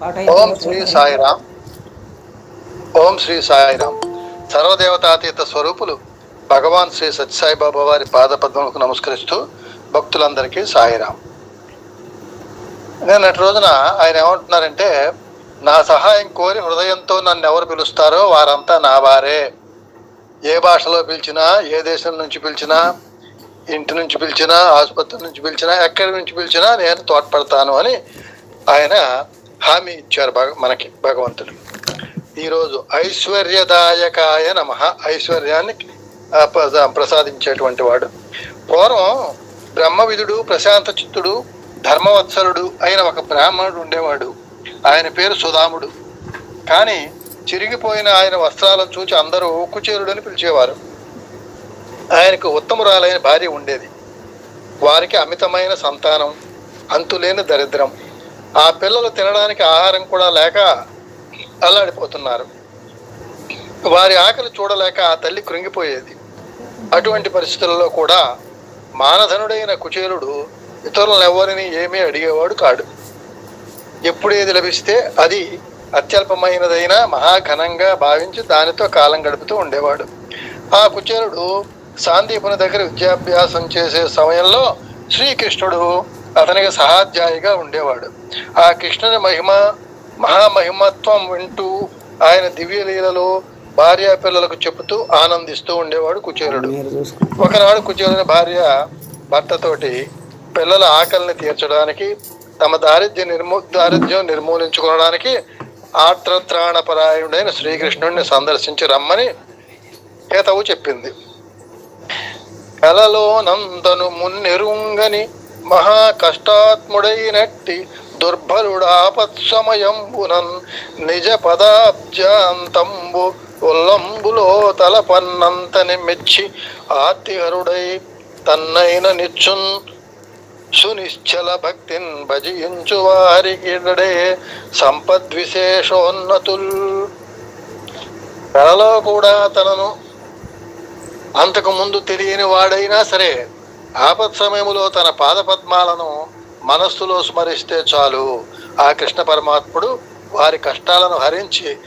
ఓం శ్రీ సాయిరామ్. ఓం శ్రీ సాయిరామ్. సర్వదేవతాతీత స్వరూపులు భగవాన్ శ్రీ సత్యసాయిబాబా వారి పాదపద్మలకు నమస్కరిస్తూ భక్తులందరికీ సాయిరామ్. నిన్నటి రోజున ఆయన ఏమంటున్నారంటే నా సహాయం కోరి హృదయంతో నన్ను ఎవరు పిలుస్తారో వారంతా నా వారే. ఏ భాషలో పిలిచినా ఏ దేశం నుంచి పిలిచినా ఇంటి నుంచి పిలిచినా ఆసుపత్రి నుంచి పిలిచినా ఎక్కడి నుంచి పిలిచినా నేను తోడ్పడతాను అని ఆయన హామీ ఇచ్చారు భగ మనకి భగవంతుడు. ఈరోజు ఐశ్వర్యదాయకాయ నమ. ఐశ్వర్యాన్ని ప్రసాదించేటువంటి వాడు. పూర్వం బ్రహ్మవిధుడు ప్రశాంత చిత్తుడు ధర్మవత్సరుడు అయిన ఒక బ్రాహ్మణుడు ఉండేవాడు. ఆయన పేరు సుధాముడు. కానీ చిరిగిపోయిన ఆయన వస్త్రాలను చూచి అందరూ కుచేరుడని పిలిచేవారు. ఆయనకు ఉత్తమురాలైన భార్య ఉండేది. వారికి అమితమైన సంతానం అంతులేని దరిద్రం. ఆ పిల్లలు తినడానికి ఆహారం కూడా లేక అల్లాడిపోతున్నారు. వారి ఆకలి చూడలేక ఆ తల్లి కృంగిపోయేది. అటువంటి పరిస్థితులలో కూడా మానధనుడైన కుచేలుడు ఇతరులను ఎవరిని ఏమీ అడిగేవాడు కాడు. ఎప్పుడేది లభిస్తే అది అత్యల్పమైనదైనా మహాఘనంగా భావించి దానితో కాలం గడుపుతూ ఉండేవాడు. ఆ కుచేలుడు సాందీపుని దగ్గర విద్యాభ్యాసం చేసే సమయంలో శ్రీకృష్ణుడు అతనికి సహాధ్యాయిగా ఉండేవాడు. ఆ కృష్ణుని మహిమ మహామహిమత్వం వింటూ ఆయన దివ్యలీలలో భార్య పిల్లలకు చెబుతూ ఆనందిస్తూ ఉండేవాడు కుచేలుడు ఒకనాడు కుచేలుని భార్య భర్తతోటి పిల్లల ఆకలిని తీర్చడానికి తమ దారిద్ర్య నిర్మూ దారిద్ర్యం నిర్మూలించుకోవడానికి ఆర్ద్రత్రాణపరాయణుడైన శ్రీకృష్ణుడిని సందర్శించి రమ్మని హితవు చెప్పింది. కలలో నందను మున్నెరుంగని మహా కష్టాత్ముడైనట్టి దుర్బలుడాపత్సమయంబునన్ నిజ పదాబ్జాంతంబు ఉల్లంబులో తలపన్నంతని మెచ్చి ఆర్తిహరుడై తన్నైన నిచ్చున్ సునిశ్చల భక్తిన్ భజించు వారికిడడే సంపద్విశేషోన్నతుల్. కళలో కూడా తనను అంతకు ముందు తెలియని వాడైనా సరే ఆపత్ సమయములో తన పాదపద్మాలను మనస్సులో స్మరిస్తే చాలు. ఆ కృష్ణ పరమాత్ముడు వారి కష్టాలను హరించి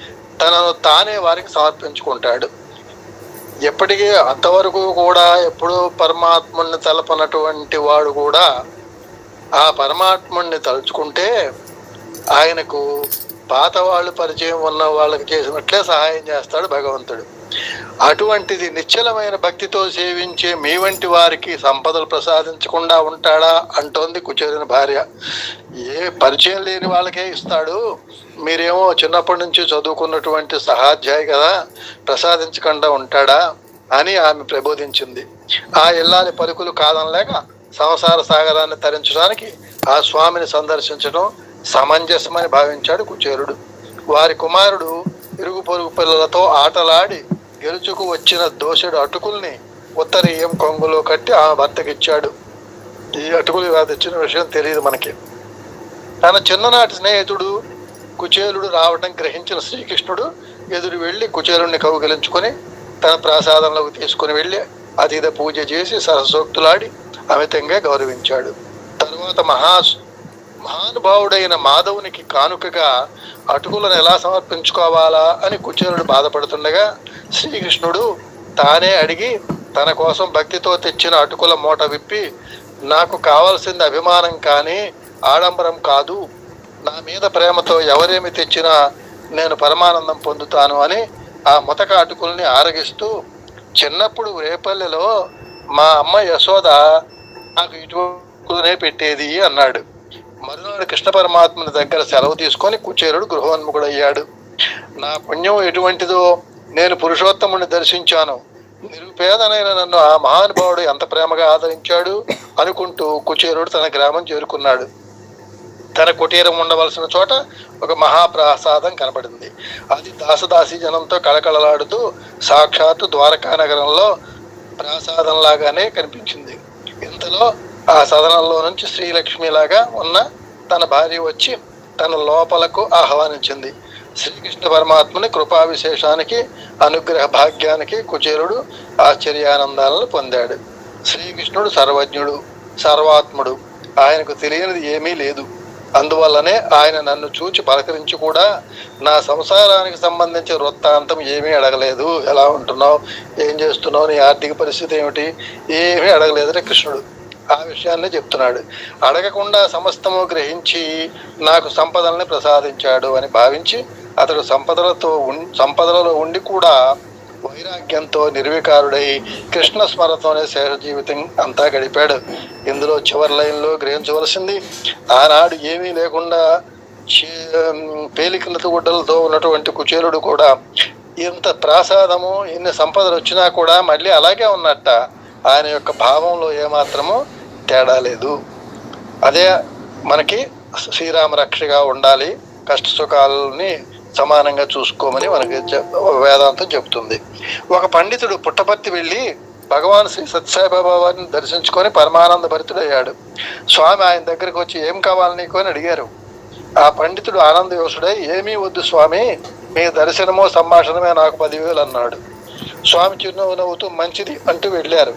తనను తానే వారికి సమర్పించుకుంటాడు. ఎప్పటికీ అంతవరకు కూడా ఎప్పుడూ పరమాత్ముని తలపనటువంటి వాడు కూడా ఆ పరమాత్ముని తలుచుకుంటే ఆయనకు పాత వాళ్ళు పరిచయం ఉన్న వాళ్ళకి చేసినట్లే సహాయం చేస్తాడు భగవంతుడు. అటువంటిది నిశ్చలమైన భక్తితో సేవించే మీ వంటి వారికి సంపదలు ప్రసాదించకుండా ఉంటాడా? అంటోంది కుచేరిన భార్య. ఏ పరిచయం లేని వాళ్ళకే ఇస్తాడు. మీరేమో చిన్నప్పటి నుంచి చదువుకున్నటువంటి సహాధ్యాయి కదా ప్రసాదించకుండా ఉంటాడా అని ఆమె ప్రబోధించింది. ఆ ఇల్లాలి పలుకులు కాదనలేక సంసార సాగరాన్ని తరించడానికి ఆ స్వామిని సందర్శించడం సమంజసమని భావించాడు కుచేరుడు. వారి కుమారుడు ఇరుగు పొరుగు పిల్లలతో ఆటలాడి గెలుచుకు వచ్చిన దోషుడు అటుకుల్ని ఉత్తరీయం కొంగులో కట్టి ఆ భర్తకిచ్చాడు. ఈ అటుకులు ఇలా తెచ్చిన విషయం తెలియదు మనకి. తన చిన్ననాటి స్నేహితుడు కుచేలుడు రావడం గ్రహించిన శ్రీకృష్ణుడు ఎదురు వెళ్ళి కుచేలుడిని కౌగిలించుకొని తన ప్రసాదంలోకి తీసుకుని వెళ్ళి అతీత పూజ చేసి సరసోక్తులాడి అమితంగా గౌరవించాడు. తరువాత మహా మహానుభావుడైన మాధవునికి కానుకగా అటుకులను ఎలా సమర్పించుకోవాలా అని కుచేలుడు బాధపడుతుండగా శ్రీకృష్ణుడు తానే అడిగి తన కోసం భక్తితో తెచ్చిన అటుకుల మూట విప్పి నాకు కావాల్సింది అభిమానం కానీ ఆడంబరం కాదు. నా మీద ప్రేమతో ఎవరేమి తెచ్చినా నేను పరమానందం పొందుతాను అని ఆ ముతక అటుకుల్ని ఆరగిస్తూ చిన్నప్పుడు రేపల్లెలో మా అమ్మ యశోద నాకు ఇటుకునే పెట్టేది అన్నాడు. మరునాడు కృష్ణ పరమాత్మని దగ్గర సెలవు తీసుకొని కుచేరుడు గృహోన్ముఖుడయ్యాడు. నా పుణ్యం ఎటువంటిదో నేను పురుషోత్తముని దర్శించాను. నిరుపేదనైన నన్ను ఆ మహానుభావుడు ఎంత ప్రేమగా ఆదరించాడు అనుకుంటూ కుచేరుడు తన గ్రామం చేరుకున్నాడు. తన కుటీరం ఉండవలసిన చోట ఒక మహాప్రసాదం కనబడింది. అది దాసదాసి జనంతో కళకళలాడుతూ సాక్షాత్తు ద్వారకా నగరంలో ప్రాసాదం లాగానే కనిపించింది. ఇంతలో ఆ సదనంలో నుంచి శ్రీలక్ష్మిలాగా ఉన్న తన భార్య వచ్చి తన లోపలకు ఆహ్వానించింది. శ్రీకృష్ణ పరమాత్మని కృపా విశేషానికి అనుగ్రహ భాగ్యానికి కుచేరుడు ఆశ్చర్యానందాలను పొందాడు. శ్రీకృష్ణుడు సర్వజ్ఞుడు సర్వాత్ముడు. ఆయనకు తెలియనిది ఏమీ లేదు. అందువల్లనే ఆయన నన్ను చూచి పలకరించి కూడా నా సంసారానికి సంబంధించిన వృత్తాంతం ఏమీ అడగలేదు. ఎలా ఉంటున్నావు? ఏం చేస్తున్నావు? నీ ఆర్థిక పరిస్థితి ఏమిటి? ఏమీ అడగలేదని కృష్ణుడు ఆ విషయాన్ని చెప్తున్నాడు. అడగకుండా సమస్తము గ్రహించి నాకు సంపదల్ని ప్రసాదించాడు అని భావించి అతడు సంపదలతో సంపదలలో ఉండి కూడా వైరాగ్యంతో నిర్వికారుడై కృష్ణ స్మరతోనే శేష జీవితం అంతా గడిపాడు. ఇందులో చివరి లైన్లో గ్రహించవలసింది ఆనాడు ఏమీ లేకుండా చే- పేలికలతో గుడ్డలతో ఉన్నటువంటి కుచేలుడు కూడా ఇంత ప్రాసాదము ఇన్ని సంపదలు వచ్చినా కూడా మళ్ళీ అలాగే ఉన్నట్ట. ఆయన యొక్క భావంలో ఏమాత్రము తేడా లేదు. అదే మనకి శ్రీరామ రక్షగా ఉండాలి. కష్ట సుఖాలని సమానంగా చూసుకోమని మనకి వేదాంతం చెబుతుంది ఒక పండితుడు పుట్టపర్తి వెళ్ళి భగవాన్ శ్రీ సత్యసాయిబాబా వారిని దర్శించుకొని పరమానంద భరితుడయ్యాడు. స్వామి ఆయన దగ్గరికి వచ్చి ఏం కావాలి నీకు? అని అడిగారు. ఆ పండితుడు ఆనంద యోసుడై ఏమీ వద్దు స్వామి మీ దర్శనమో సంభాషణమే నాకు పదివేలు అన్నాడు. స్వామి చిరునవ్వు నవ్వుతూ మంచిది అంటూ వెళ్ళారు.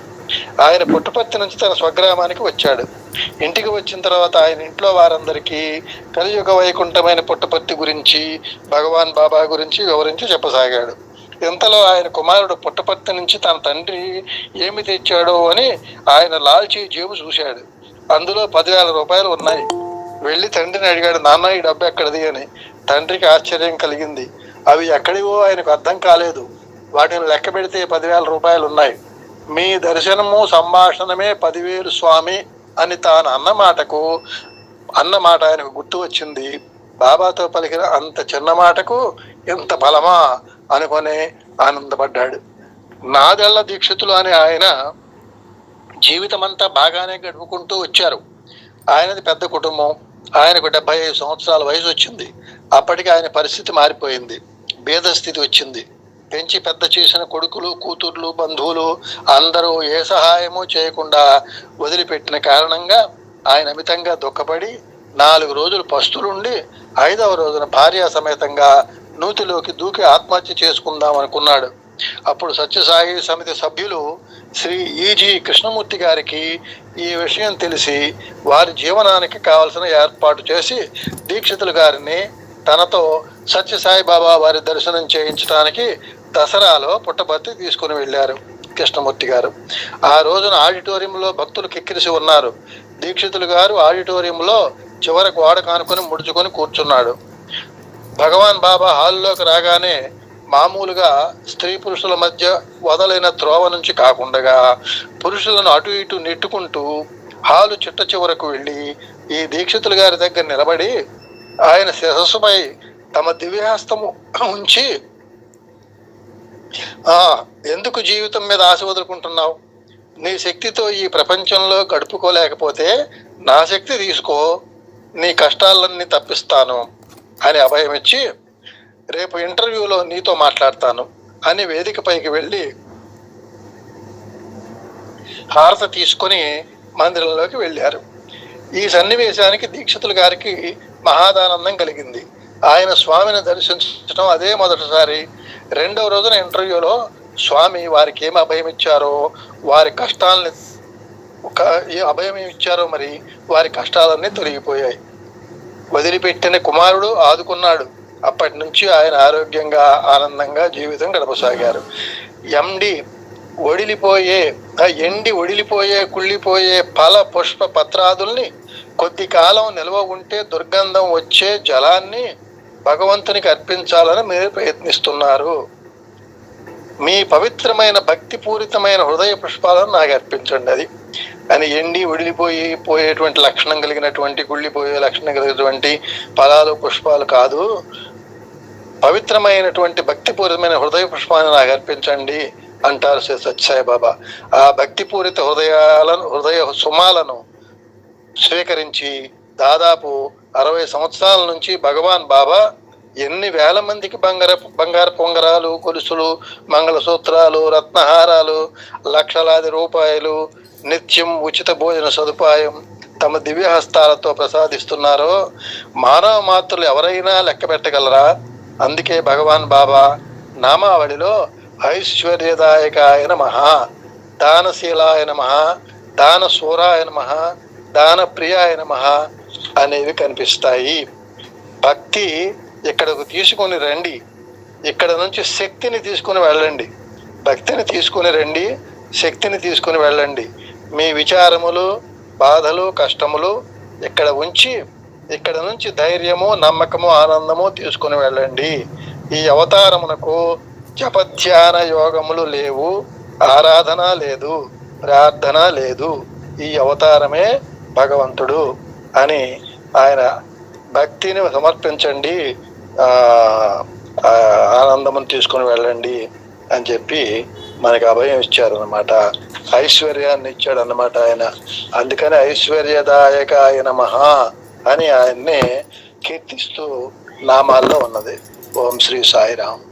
ఆయన పుట్టపర్తి నుంచి తన స్వగ్రామానికి వచ్చాడు. ఇంటికి వచ్చిన తర్వాత ఆయన ఇంట్లో వారందరికీ కలియుగ వైకుంఠమైన పుట్టపర్తి గురించి భగవాన్ బాబా గురించి వివరించి చెప్పసాగాడు. ఇంతలో ఆయన కుమారుడు పుట్టపర్తి నుంచి తన తండ్రి ఏమి తెచ్చాడో అని ఆయన లాల్చీ జేబు చూశాడు. అందులో పదివేల రూపాయలు ఉన్నాయి. వెళ్ళి తండ్రిని అడిగాడు నాన్న ఈ డబ్బు ఎక్కడిది? అని. తండ్రికి ఆశ్చర్యం కలిగింది. అవి ఎక్కడివో ఆయనకు అర్థం కాలేదు. వాటిని లెక్క పెడితే పదివేల రూపాయలు ఉన్నాయి. మీ దర్శనము సంభాషణమే పదివేలు స్వామి. అని తాను అన్న మాటకు అన్న మాట ఆయనకు గుర్తు వచ్చింది. బాబాతో పలికిన అంత చిన్న మాటకు ఇంత బలమా అనుకొని ఆనందపడ్డాడు. నాదెళ్ళ దీక్షితులు అని ఆయన జీవితమంతా బాగానే గడుపుకుంటూ వచ్చారు. ఆయనది పెద్ద కుటుంబం. ఆయనకు డెబ్బై ఐదు సంవత్సరాల వయసు వచ్చింది. అప్పటికి ఆయన పరిస్థితి మారిపోయింది. భేద స్థితి వచ్చింది. పెంచి పెద్ద చేసిన కొడుకులు కూతుర్లు బంధువులు అందరూ ఏ సహాయము చేయకుండా వదిలిపెట్టిన కారణంగా ఆయన అమితంగా దుఃఖపడి నాలుగు రోజులు పస్తులుండి ఐదవ రోజున భార్య సమేతంగా నూతిలోకి దూకి ఆత్మహత్య చేసుకుందాం అనుకున్నాడు. అప్పుడు సత్యసాయి సమితి సభ్యులు శ్రీ ఈజీ కృష్ణమూర్తి గారికి ఈ విషయం తెలిసి వారి జీవనానికి కావలసిన ఏర్పాటు చేసి దీక్షితులు గారిని తనతో సత్యసాయిబాబా వారి దర్శనం చేయించడానికి దసరాలో పుట్టపర్తి తీసుకుని వెళ్ళారు కృష్ణమూర్తి గారు. ఆ రోజున ఆడిటోరియంలో భక్తులు కిక్కిరిసి ఉన్నారు. దీక్షితులు గారు ఆడిటోరియంలో చివర గోడ కానుకొని ముడుచుకొని కూర్చున్నాడు. భగవాన్ బాబా హాల్లోకి రాగానే మామూలుగా స్త్రీ పురుషుల మధ్య వదలైన త్రోవ నుంచి కాకుండా పురుషులను అటు ఇటు నెట్టుకుంటూ హాలు చిట్ట చివరకు వెళ్ళి ఈ దీక్షితులు గారి దగ్గర నిలబడి ఆయన శిరస్సుపై తమ దివ్యహస్తము ఉంచి ఆ ఎందుకు జీవితం మీద ఆశ వదులుకుంటున్నావు? నీ శక్తితో ఈ ప్రపంచంలో గడుపుకోలేకపోతే నా శక్తి తీసుకో నీ కష్టాలన్నీ తప్పిస్తాను అని అభయం ఇచ్చి రేపు ఇంటర్వ్యూలో నీతో మాట్లాడతాను అని వేదికపైకి వెళ్ళి హారత తీసుకొని మందిరంలోకి వెళ్ళారు. ఈ సన్నివేశానికి దీక్షితులు గారికి మహాదానందం కలిగింది. ఆయన స్వామిని దర్శించడం అదే మొదటిసారి. రెండవ రోజున ఇంటర్వ్యూలో స్వామి వారికి ఏమి అభయం ఇచ్చారో వారి కష్టాలని ఒక ఏ అభయం ఇచ్చారో మరి వారి కష్టాలన్నీ తొలగిపోయాయి. వదిలిపెట్టిన కుమారుడు ఆదుకున్నాడు. అప్పటి నుంచి ఆయన ఆరోగ్యంగా ఆనందంగా జీవితం గడపసాగారు. ఎండి ఒడిలిపోయే ఎండి ఒడిలిపోయే కుళ్ళిపోయే ఫల పుష్ప పత్రాదుల్ని కొద్ది కాలం నిల్వ ఉంటే దుర్గంధం వచ్చే జలాన్ని భగవంతునికి అర్పించాలని మీరు ప్రయత్నిస్తున్నారు. మీ పవిత్రమైన భక్తిపూరితమైన హృదయ పుష్పాలను నాకు అర్పించండి అది. అని ఎండి వడిలిపోయి పోయేటువంటి లక్షణం కలిగినటువంటి గుళ్ళిపోయే లక్షణం కలిగినటువంటి ఫలాలు పుష్పాలు కాదు. పవిత్రమైనటువంటి భక్తిపూరితమైన హృదయ పుష్పాన్ని నాకు అర్పించండి అంటారు శ్రీ సత్యసాయి బాబా. ఆ భక్తిపూరిత హృదయాలను హృదయ సుమాలను స్వీకరించి దాదాపు అరవై సంవత్సరాల నుంచి భగవాన్ బాబా ఎన్ని వేల మందికి బంగార బంగారు పొంగరాలు గొలుసులు మంగళసూత్రాలు రత్నహారాలు లక్షలాది రూపాయలు నిత్యం ఉచిత భోజన సదుపాయం తమ దివ్యహస్తాలతో ప్రసాదిస్తున్నారో మానవ మాతృలు ఎవరైనా లెక్క పెట్టగలరా? అందుకే భగవాన్ బాబా నామావళిలో ఐశ్వర్యదాయకాయ నమ దానశీలాయ నమ దాన నమ దాన ప్రియాయ నమ అనేవి కనిపిస్తాయి. భక్తి ఇక్కడకు తీసుకొని రండి. ఇక్కడ నుంచి శక్తిని తీసుకుని వెళ్ళండి. భక్తిని తీసుకొని రండి శక్తిని తీసుకుని వెళ్ళండి. మీ విచారములు బాధలు కష్టములు ఇక్కడ ఉంచి ఇక్కడ నుంచి ధైర్యము నమ్మకము ఆనందము తీసుకొని వెళ్ళండి. ఈ అవతారమునకు జపధ్యాన యోగములు లేవు ఆరాధన లేదు ప్రార్థన లేదు. ఈ అవతారమే భగవంతుడు అని ఆయన భక్తిని సమర్పించండి ఆనందమును తీసుకొని వెళ్ళండి అని చెప్పి మనకి అభయం ఇచ్చారు అనమాట ఐశ్వర్యాన్ని ఇచ్చాడు అనమాట ఆయన. అందుకని ఐశ్వర్యదాయక ఆయన మహా అని ఆయన్ని కీర్తిస్తూ నామాల్లో ఉన్నది. ఓం శ్రీ సాయిరామ్.